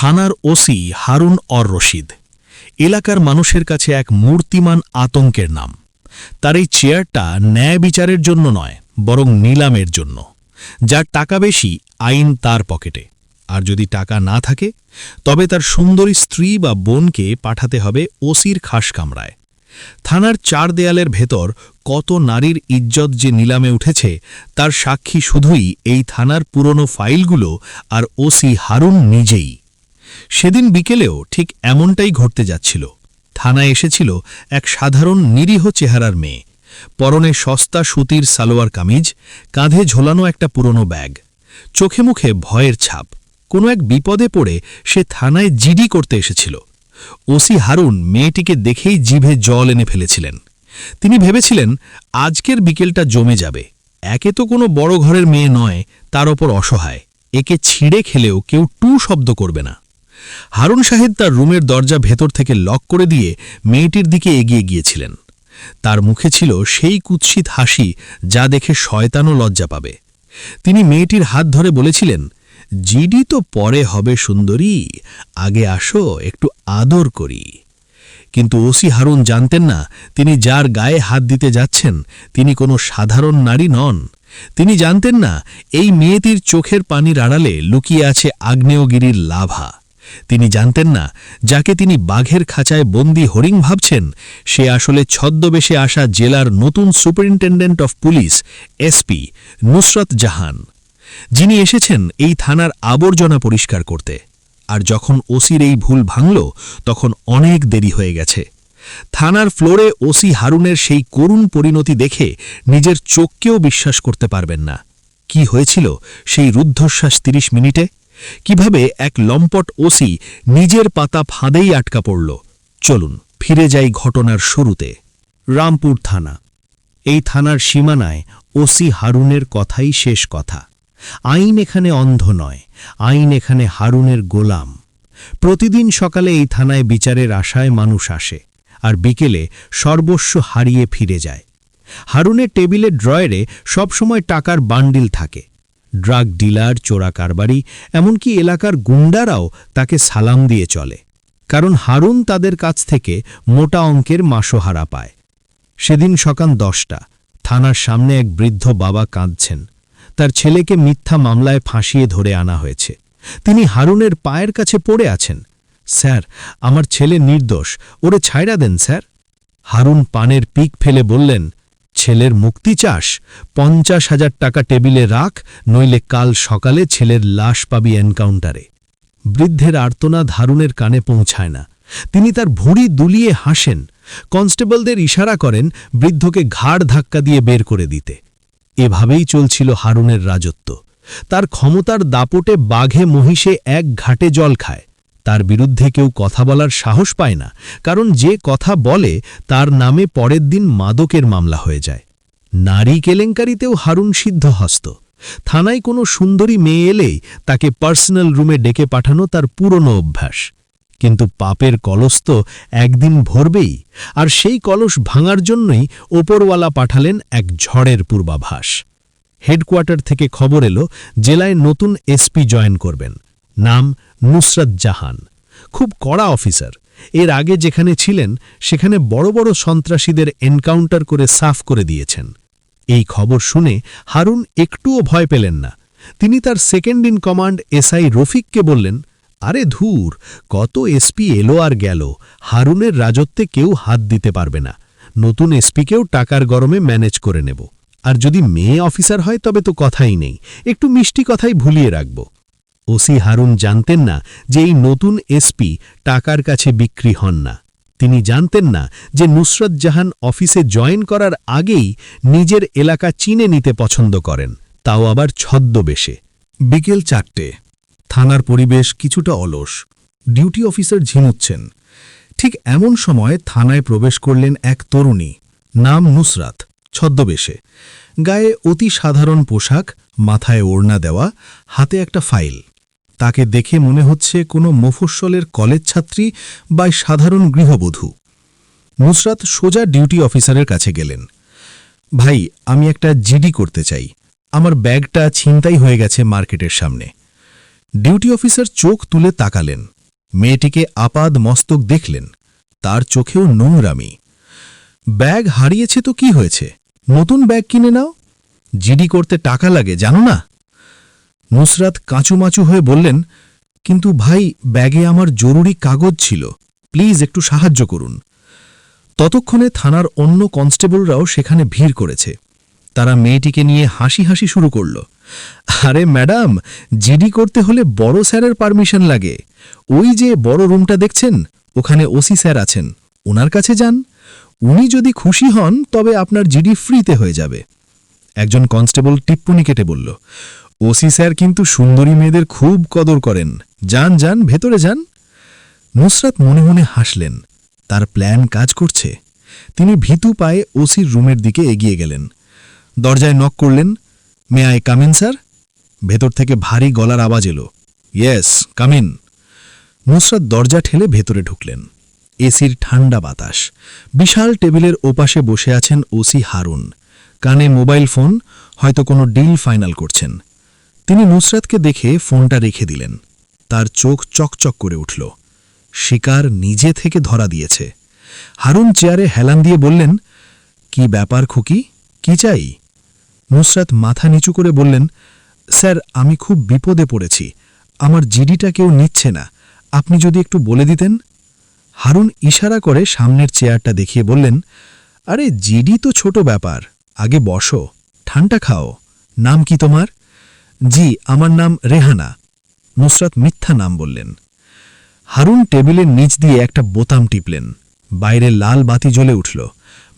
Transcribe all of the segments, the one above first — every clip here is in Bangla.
থানার ওসি হারুন অর রশিদ। এলাকার মানুষের কাছে এক মূর্তিমান আতঙ্কের নাম। তার এই চেয়ারটা ন্যায় বিচারের জন্য নয়, বরং নিলামের জন্য। যার টাকা বেশি, আইন তার পকেটে। আর যদি টাকা না থাকে, তবে তার সুন্দরী স্ত্রী বা বোনকে পাঠাতে হবে ওসির খাস কামরায়। থানার চার দেয়ালের ভেতর কত নারীর ইজ্জত যে নিলামে উঠেছে, তার সাক্ষী শুধুই এই থানার পুরনো ফাইলগুলো আর ওসি হারুন নিজেই। সেদিন বিকেলেও ঠিক এমনটাই ঘটতে যাচ্ছিল। থানায় এসেছিল এক সাধারণ নিরীহ চেহারার মেয়ে। পরনে সস্তা সুতির সালোয়ার কামিজ, কাঁধে ঝোলানো একটা পুরনো ব্যাগ। চোখে মুখে ভয়ের ছাপ। কোনো এক বিপদে পড়ে সে থানায় জিডি করতে এসেছিল। ওসি হারুন মেয়েটিকে দেখেই জিভে জল এনে ফেলেছিলেন। তিনি ভেবেছিলেন, আজকের বিকেলটা জমে যাবে। একে তো কোনো বড় ঘরের মেয়ে নয়, তার ওপর অসহায়। একে ছিঁড়ে খেলেও কেউ টু শব্দ করবে না। হারুন সাহেব তার রুমের দরজা ভেতর থেকে লক করে দিয়ে মেয়েটির দিকে এগিয়ে গিয়েছিলেন। তার মুখে ছিল সেই কুৎসিত হাসি যা দেখে শয়তানও লজ্জা পাবে। তিনি মেয়েটির হাত ধরে বলেছিলেন, জিডি তো পরে হবে সুন্দরী, আগে আসো, একটু আদর করি। কিন্তু ওসি হারুন জানতেন না তিনি যার গায়ে হাত দিতে যাচ্ছেন, তিনি কোনো সাধারণ নারী নন। তিনি জানতেন না, এই মেয়েটির চোখের পানির আড়ালে লুকিয়ে আছে আগ্নেয়গিরির লাভা। তিনি জানতেন না, যাকে তিনি বাঘের খাঁচায় বন্দি হরিং ভাবছেন, সে আসলে ছদ্মবেশে আসা জেলার নতুন superintendent of police SP Nusrat Jahan. যিনি এসেছেন এই থানার আবর্জনা পরিষ্কার করতে। আর যখন ওসির এই ভুল ভাঙল, তখন অনেক দেরি হয়ে গেছে। থানার ফ্লোরে ওসি হারুনের সেই করুণ পরিণতি দেখে নিজের চোখকেও বিশ্বাস করতে পারবেন না। কি হয়েছিল সেই রুদ্ধশ্বাস তিরিশ মিনিটে? কীভাবে এক লম্পট ওসি নিজের পাতা ফাঁদেই আটকা পড়ল। চলুন, ফিরে যাই ঘটনার শুরুতে। রামপুর থানা। এই থানার সীমানায় ওসি হারুনের কথাই শেষ কথা। আইন এখানে অন্ধ নয়, আইন এখানে হারুনের গোলাম। প্রতিদিন সকালে এই থানায় বিচারের আশায় মানুষ আসে, আর বিকেলে সর্বস্ব হারিয়ে ফিরে যায়। হারুনের টেবিলের ড্রয়ারে সবসময় টাকার বান্ডিল থাকে ড্রাগ ডিলার, চোরা কারবারি, এমনকি এলাকার গুন্ডারাও তাকে সালাম দিয়ে চলে। কারণ হারুন তাদের কাছ থেকে মোটা অঙ্কের মাসোহারা পায়। সেদিন সকাল দশটা, থানার সামনে এক বৃদ্ধ বাবা কাঁদছেন। তার ছেলেকে মিথ্যা মামলায় ফাঁসিয়ে ধরে আনা হয়েছে। তিনি হারুনের পায়ের কাছে পড়ে আছেন। স্যার, আমার ছেলে নির্দোষ, ওরে ছাইড়া দেন, স্যার। হারুন পানের পিক ফেলে বললেন ছেলের মুক্তি চাস, পঞ্চাশ হাজার টাকা টেবিলে রাখ, নইলে কাল সকালে ছেলের লাশ পাবি এনকাউন্টারে। বৃদ্ধের আর্তনা হারুনের কানে পৌঁছায় না। তিনি তার ভুঁড়ি দুলিয়ে হাসেন। কনস্টেবলদের ইশারা করেন বৃদ্ধকে ঘাড় ধাক্কা দিয়ে বের করে দিতে। এভাবেই চলছিল হারুনের রাজত্ব। তার ক্ষমতার দাপটে বাঘে মহিষে এক ঘাটে জল খায়। তার বিরুদ্ধে কেউ কথা বলার সাহস পায় না, কারণ যে কথা বলে তার নামে পরের দিন মাদকের মামলা হয়ে যায়। নারী কেলেঙ্কারিতেও হারুন সিদ্ধহস্ত। থানায় কোনো সুন্দরী মেয়ে এলেই তাকে পার্সোনাল রুমে ডেকে পাঠানো তার পুরনো অভ্যাস। কিন্তু পাপের কলস তো একদিন ভরবেই, আর সেই কলস ভাঙার জন্যই ওপরওয়ালা পাঠালেন এক ঝড়ের পূর্বাভাস। হেডকোয়ার্টার থেকে খবর এলো, জেলায় নতুন এসপি জয়েন করবেন। নাম নুসরত জাহান। খুব কড়া অফিসার। এর আগে যেখানে ছিলেন, সেখানে বড় বড় সন্ত্রাসীদের এনকাউন্টার করে সাফ করে দিয়েছেন। এই খবর শুনে হারুন একটুও ভয় পেলেন না। তিনি তার সেকেন্ড ইন কমান্ড এসআই রফিককে বললেন, আরে ধুর, কত এসপি এলো আর গেল। হারুনের রাজত্বে কেউ হাত দিতে পারবে না। নতুন এসপিকেও টাকার গরমে ম্যানেজ করে নেব। আর যদি মেয়ে অফিসার হয়, তবে তো কথাই নেই। একটু মিষ্টি কথাই ভুলিয়ে রাখব। ওসি হারুন জানতেন না যে এই নতুন এসপি টাকার কাছে বিক্রি হন না। তিনি জানতেন না যে নুসরত জাহান অফিসে জয়েন করার আগেই নিজের এলাকা চিনে নিতে পছন্দ করেন। তাও আবার ছদ্মবেশে। বিকেল চারটে। থানার পরিবেশ কিছুটা অলস। ডিউটি অফিসার ঝিমুচ্ছেন। ঠিক এমন সময় থানায় প্রবেশ করলেন এক তরুণী। নাম নুসরাত। ছদ্মবেশে। গায়ে অতি সাধারণ পোশাক, মাথায় ওড়না দেওয়া, হাতে একটা ফাইল। তাকে দেখে মনে হচ্ছে কোনো মফস্বলের কলেজ ছাত্রী বা সাধারণ গৃহবধূ। নুসরাত সোজা ডিউটি অফিসারের কাছে গেলেন। ভাই, আমি একটা জিডি করতে চাই। আমার ব্যাগটা ছিনতাই হয়ে গেছে মার্কেটের সামনে। ডিউটি অফিসার চোখ তুলে তাকালেন। মেয়েটিকে আপাদ মস্তক দেখলেন। তার চোখেও নোংরামি। ব্যাগ হারিয়েছে তো কি হয়েছে? নতুন ব্যাগ কিনে নাও? জিডি করতে টাকা লাগে, জানো না? নুসরাত কাঁচুমাচু হয়ে বললেন, কিন্তু ভাই, ব্যাগে আমার জরুরি কাগজ ছিল। প্লিজ একটু সাহায্য করুন। ততক্ষণে থানার অন্য কনস্টেবলরাও সেখানে ভিড় করেছে। তারা মেয়েটিকে নিয়ে হাসি হাসি শুরু করল। আরে ম্যাডাম, জিডি করতে হলে বড় স্যারের পারমিশন লাগে। ওই যে বড় রুমটা দেখছেন, ওখানে ওসি স্যার আছেন। ওনার কাছে যান। উনি যদি খুশি হন, তবে আপনার জিডি ফ্রিতে হয়ে যাবে। একজন কনস্টেবল টিপ্পনি কেটে বলল ওসি স্যার কিন্তু সুন্দরী মেয়েদের খুব কদর করেন। যান যান, ভেতরে যান। নুসরাত মনে মনে হাসলেন। তার প্ল্যান কাজ করছে। তিনি ভীতু পায়ে ওসির রুমের দিকে এগিয়ে গেলেন। দরজায় নক করলেন, মে আই কামিন স্যার? ভেতর থেকে ভারী গলার আওয়াজ এলো। ইয়েস কামিন নুসরাত দরজা ঠেলে ভেতরে ঢুকলেন। এসির ঠান্ডা বাতাস। বিশাল টেবিলের ওপাশে বসে আছেন ওসি হারুন। কানে মোবাইল ফোন, হয়তো কোনো ডিল ফাইনাল করছেন। তিনি নুসরাতকে দেখে ফোনটা রেখে দিলেন। তার চোখ চকচক করে উঠল। শিকার নিজে থেকে ধরা দিয়েছে। হারুন চেয়ারে হেলান দিয়ে বললেন, কি ব্যাপার খুকি? কি চাই? নুসরাত মাথা নিচু করে বললেন, স্যার, আমি খুব বিপদে পড়েছি। আমার জিডিটা কেউ নিচ্ছে না। আপনি যদি একটু বলে দিতেন? হারুন ইশারা করে সামনের চেয়ারটা দেখিয়ে বললেন, আরে, জিডি তো ছোট ব্যাপার। আগে বসো। ঠান্ডা খাও। নাম কি তোমার? জি, আমার নাম রেহানা। নুসরাত মিথ্যা নাম বললেন। হারুন টেবিলের নিচ দিয়ে একটা বোতাম টিপলেন। বাইরে লাল বাতি জ্বলে উঠল।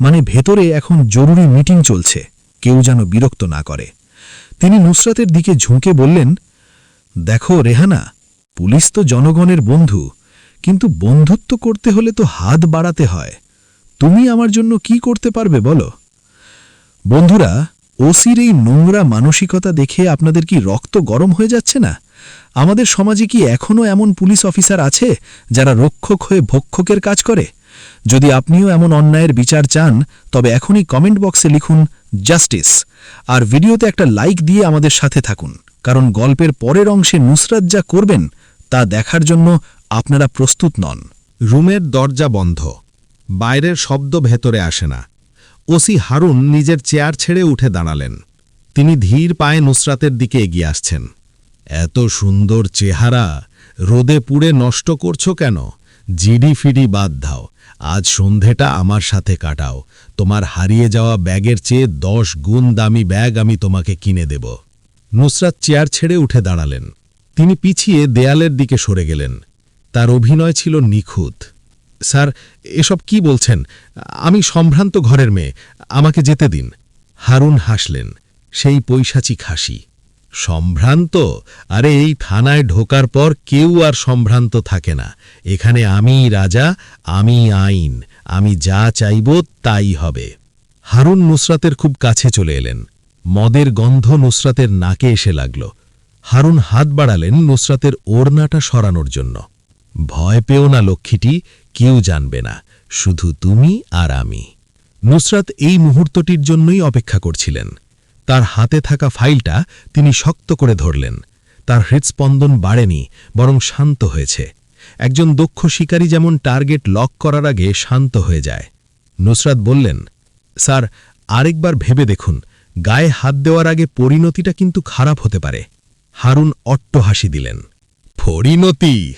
মানে ভেতরে এখন জরুরি মিটিং চলছে। কেউ যেন বিরক্ত না করে। তিনি নুসরাতের দিকে ঝুঁকে বললেন, দেখো রেহানা, পুলিশ তো জনগণের বন্ধু, কিন্তু বন্ধুত্ব করতে হলে তো হাত বাড়াতে হয়। তুমি আমার জন্য কি করতে পারবে বলো? বন্ধুরা ওসির এই নোংরা মানসিকতা দেখে আপনাদের কি রক্ত গরম হয়ে যাচ্ছে না? আমাদের সমাজে কি এখনও এমন পুলিশ অফিসার আছে যারা রক্ষক হয়ে ভক্ষকের কাজ করে? যদি আপনিও এমন অন্যায়ের বিচার চান, তবে এখনই কমেন্ট বক্সে লিখুন জাস্টিস। আর ভিডিওতে একটা লাইক দিয়ে আমাদের সাথে থাকুন, কারণ গল্পের পরের অংশে নুসরাত যা করবেন, তা দেখার জন্য আপনারা প্রস্তুত নন। রুমের দরজা বন্ধ। বাইরের শব্দ ভেতরে আসে না। ওসি হারুন নিজের চেয়ার ছেড়ে উঠে দাঁড়ালেন। তিনি ধীর পায়ে নুসরাতের দিকে এগিয়ে আসছেন। এত সুন্দর চেহারা, রোদে পুড়ে নষ্ট করছ কেন? জিডি ফিডি বাদ দাও। আজ সন্ধেটা আমার সাথে কাটাও। তোমার হারিয়ে যাওয়া ব্যাগের চেয়ে দশ গুণ দামি ব্যাগ আমি তোমাকে কিনে দেব। নুসরাত চেয়ার ছেড়ে উঠে দাঁড়ালেন। তিনি পিছিয়ে দেয়ালের দিকে সরে গেলেন। তার অভিনয় ছিল নিখুঁত। স্যার, এসব কি বলছেন? আমি সম্ভ্রান্ত ঘরের মেয়ে, আমাকে যেতে দিন। হারুন হাসলেন, সেই পৈশাচিক হাসি। সম্ভ্রান্ত? আরে, এই থানায় ঢোকার পর কেউ আর সম্ভ্রান্ত থাকে না। এখানে আমিই রাজা, আমি আইন, আমি যা চাইব তাই হবে। হারুন নুসরাতের খুব কাছে চলে এলেন। মদের গন্ধ নুসরাতের নাকে এসে লাগল। হারুন হাত বাড়ালেন নুসরাতের ওড়নাটা সরানোর জন্য। ভয় পেও না, লক্ষ্মীটি। কেউ জানবে না, শুধু তুমি আর আমি। নুসরাত এই মুহূর্তটির জন্যই অপেক্ষা করছিলেন। তার হাতে থাকা ফাইলটা তিনি শক্ত করে ধরলেন। তার হৃৎস্পন্দন বাড়েনি, বরং শান্ত হয়েছে। একজন দক্ষ শিকারী যেমন টার্গেট লক করার আগে শান্ত হয়ে যায়। নুসরাত বললেন, স্যার, আরেকবার ভেবে দেখুন, গায়ে হাত দেওয়ার আগে পরিণতিটা কিন্তু খারাপ হতে পারে। হারুন অট্ট হাসি দিলেন। পরিণতি।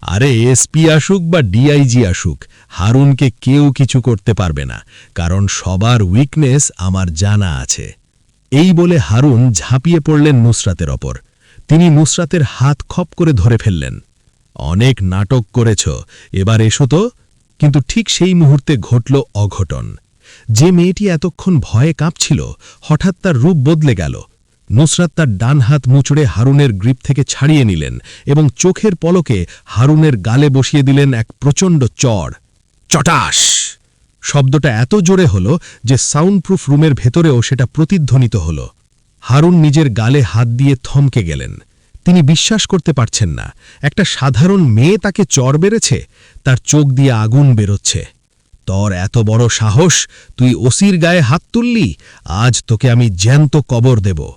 আরে এসপি আসুক বা ডিআইজি আসুক, হারুনকে কেউ কিছু করতে পারবে না, কারণ সবার উইকনেস আমার জানা আছে। এই বলে হারুন ঝাঁপিয়ে পড়লেন নুসরাতের ওপর। তিনি নুসরাতের হাত খপ করে ধরে ফেললেন। অনেক নাটক করেছ, এবার এসো তো। কিন্তু ঠিক সেই মুহূর্তে ঘটল অঘটন। যে মেয়েটি এতক্ষণ ভয়ে কাঁপছিল, হঠাৎ তার রূপ বদলে গেল। নুসরাত তার ডান হাত মুচড়ে হারুনের গ্রিপ থেকে ছাড়িয়ে নিলেন এবং চোখের পলকে হারুনের গালে বসিয়ে দিলেন এক প্রচণ্ড চড়। চটাস! শব্দটা এত জোরে হল যে সাউন্ডপ্রুফ রুমের ভেতরেও সেটা প্রতিধ্বনিত হল। হারুন নিজের গালে হাত দিয়ে থমকে গেলেন। তিনি বিশ্বাস করতে পারছেন না, একটা সাধারণ মেয়ে তাকে চড় বেড়েছে, তার চোখ দিয়ে আগুন বেরোচ্ছে। তোর এত বড় সাহস, তুই ওসির গায়ে হাত তুললি? আজ তোকে আমি জ্যান্ত কবর দেব।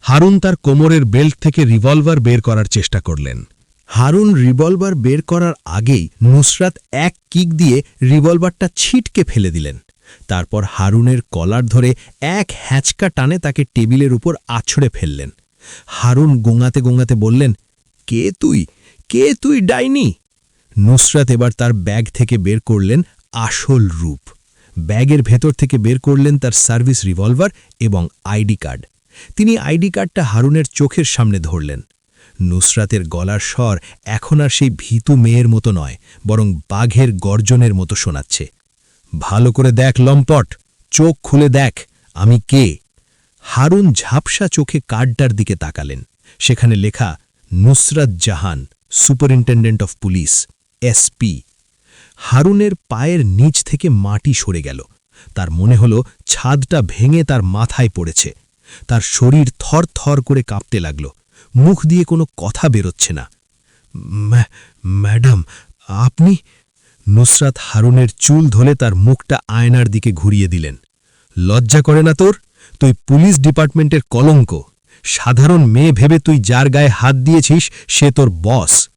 হারুন তার কোমরের বেল্ট থেকে রিভলভার বের করার চেষ্টা করলেন। হারুন রিভলভার বের করার আগেই নুসরাত এক কিক দিয়ে রিভলভারটা ছিটকে ফেলে দিলেন। তারপর হারুনের কলার ধরে এক হ্যাঁচকা টানে তাকে টেবিলের উপর আছড়ে ফেললেন। হারুন গোঙাতে গোঙাতে বললেন, কে তুই? কে তুই, ডাইনি? নুসরাত এবার তার ব্যাগ থেকে বের করলেন আসল রূপ। ব্যাগের ভেতর থেকে বের করলেন তার সার্ভিস রিভলভার এবং আইডি কার্ড। তিনি আইডি কার্ডটা হারুনের চোখের সামনে ধরলেন। নুসরাতের গলার স্বর এখন আর সেই ভীতু মেয়ের মতো নয়, বরং বাঘের গর্জনের মতো শোনাচ্ছে। ভালো করে দেখ, লম্পট, চোখ খুলে দেখ, আমি কে? হারুন ঝাপসা চোখে কার্ডটার দিকে তাকালেন। সেখানে লেখা, Nusrat Jahan, superintendent of police SP. হারুনের পায়ের নিচ থেকে মাটি সরে গেল। তার মনে হল, ছাদটা ভেঙে তার মাথায় পড়েছে। তার শরীর থর থর করে কাঁপতে লাগল। মুখ দিয়ে কোনো কথা বেরোচ্ছে না। ম্যাডাম, আপনি? নুসরাত হারুনের চুল ধরে তার মুখটা আয়নার দিকে ঘুরিয়ে দিলেন। লজ্জা করে না তোর? তুই পুলিশ ডিপার্টমেন্টের কলঙ্ক। সাধারণ মেয়ে ভেবে তুই যার গায়ে হাত দিয়েছিস, সে তোর বস।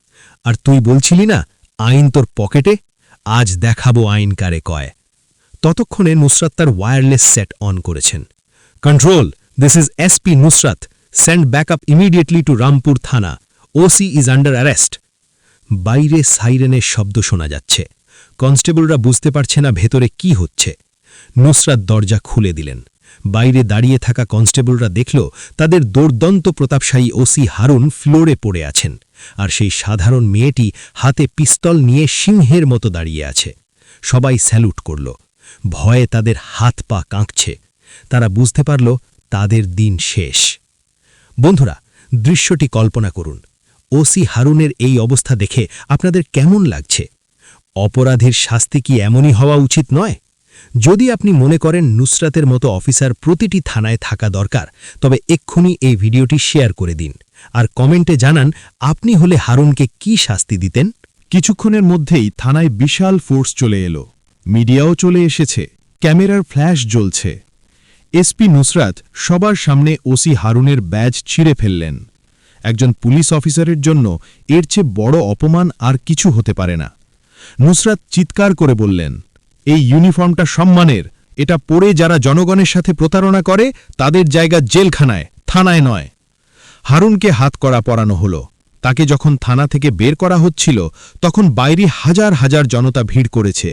আর তুই বলছিলি না, আইন তোর পকেটে? আজ দেখাবো আইন কারে কয়। ততক্ষণে নুসরাত তার ওয়্যারলেস সেট অন করেছেন। Control is SP Nusrat send back up immediately to Rampur thana OC is under arrest বাইরে সাইরেনের শব্দ শোনা যাচ্ছে। কনস্টেবলরা বুঝতে পারছে না ভেতরে কি হচ্ছে। নুসরাত দরজা খুলে দিলেন। বাইরে দাঁড়িয়ে থাকা কনস্টেবলরা দেখল, তাদের দোর্দন্ত প্রতাপশায়ী ওসি হারুন ফ্লোরে পড়ে আছেন আর সেই সাধারণ মেয়েটি হাতে পিস্তল নিয়ে সিংহের মতো দাঁড়িয়ে আছে। সবাই স্যালুট করল। ভয়ে তাদের হাত পা কাঁকছে। তারা বুঝতে পারল তাদের দিন শেষ। বন্ধুরা, দৃশ্যটি কল্পনা করুন। ওসি হারুনের এই অবস্থা দেখে আপনাদের কেমন লাগছে? অপরাধীর শাস্তি কি এমনই হওয়া উচিত নয়? যদি আপনি মনে করেন নুসরাতের মতো অফিসার প্রতিটি থানায় থাকা দরকার, তবে এক্ষুনি এই ভিডিওটি শেয়ার করে দিন। আর কমেন্টে জানান, আপনি হলে হারুনকে কি শাস্তি দিতেন? কিছুক্ষণের মধ্যেই থানায় বিশাল ফোর্স চলে এলো। মিডিয়াও চলে এসেছে। ক্যামেরার ফ্ল্যাশ জ্বলছে। এসপি নুসরাত সবার সামনে ওসি হারুনের ব্যাজ ছিঁড়ে ফেললেন। একজন পুলিশ অফিসারের জন্য এর চেয়ে বড় অপমান আর কিছু হতে পারে না। নুসরাত চিৎকার করে বললেন, এই ইউনিফর্মটা সম্মানের। এটা পরে যারা জনগণের সাথে প্রতারণা করে, তাদের জায়গা জেলখানায়, থানায় নয়। হারুনকে হাত করা পরানো হলো। তাকে যখন থানা থেকে বের করা হচ্ছিল, তখন বাইরে হাজার হাজার জনতা ভিড় করেছে।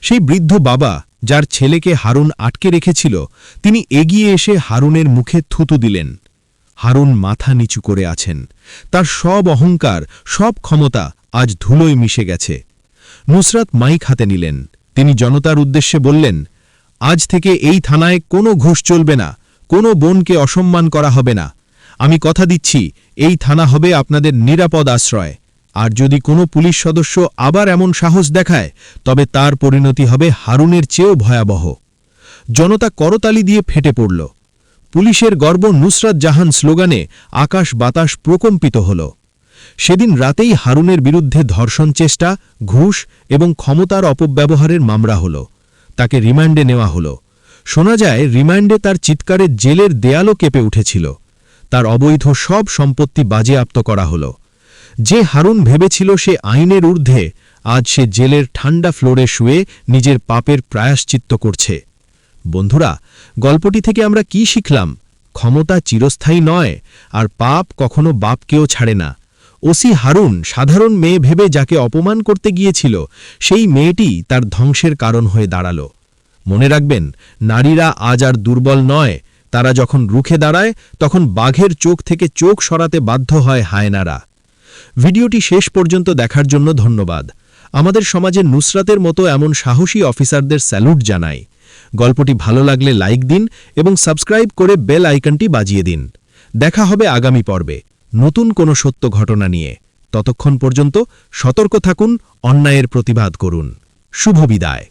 সেই বৃদ্ধ বাবা যার ছেলেকে হারুন আটকে রেখেছিল, তিনি এগিয়ে এসে হারুনের মুখে থুতু দিলেন। হারুন মাথা নিচু করে আছেন। তার সব অহংকার, সব ক্ষমতা আজ ধুলোয় মিশে গেছে। নুসরাত মাইক হাতে নিলেন। তিনি জনতার উদ্দেশ্যে বললেন, আজ থেকে এই থানায় কোনো ঘুষ চলবে না, কোনো বোনকে অসম্মান করা হবে না। আমি কথা দিচ্ছি, এই থানা হবে আপনাদের নিরাপদ আশ্রয়। আর যদি কোনো পুলিশ সদস্য আবার এমন সাহস দেখায়, তবে তার পরিণতি হবে হারুনের চেয়েও ভয়াবহ। জনতা করতালি দিয়ে ফেটে পড়ল। পুলিশের গর্ব নুসরাত জাহান স্লোগানে আকাশ বাতাস প্রকম্পিত হল। সেদিন রাতেই হারুনের বিরুদ্ধে ধর্ষণ চেষ্টা, ঘুষ এবং ক্ষমতার অপব্যবহারের মামলা হল। তাকে রিমান্ডে নেওয়া হল। শোনা যায়, রিমান্ডে তার চিৎকারে জেলের দেয়ালও কেঁপে উঠেছিল। তার অবৈধ সব সম্পত্তি বাজেয়াপ্ত করা হল। যে হারুন ভেবেছিল সে আইনের ঊর্ধ্বে, আজ সে জেলের ঠান্ডা ফ্লোরে শুয়ে নিজের পাপের প্রায়শ্চিত্ত করছে। বন্ধুরা, গল্পটি থেকে আমরা কি শিখলাম? ক্ষমতা চিরস্থায়ী নয়, আর পাপ কখনো বাপকেও ছাড়ে না। ওসি হারুন সাধারণ মেয়ে ভেবে যাকে অপমান করতে গিয়েছিল, সেই মেয়েটি তার ধ্বংসের কারণ হয়ে দাঁড়াল। মনে রাখবেন, নারীরা আজ আর দুর্বল নয়, তারা যখন রুখে দাঁড়ায়, তখন বাঘের চোখ থেকে চোখ সরাতে বাধ্য হয় হায়নারা। ভিডিওটি শেষ পর্যন্ত দেখার জন্য ধন্যবাদ। আমাদের সমাজে নুসরাতের মতো এমন সাহসী অফিসারদের স্যালুট জানাই। গল্পটি ভালো লাগলে লাইক দিন এবং সাবস্ক্রাইব করে বেল আইকনটি বাজিয়ে দিন। দেখা হবে আগামী পর্বে। নতুন কোনো সত্য ঘটনা নিয়ে। ততক্ষণ পর্যন্ত সতর্ক থাকুন, অন্যায়ের প্রতিবাদ করুন। শুভ বিদায়।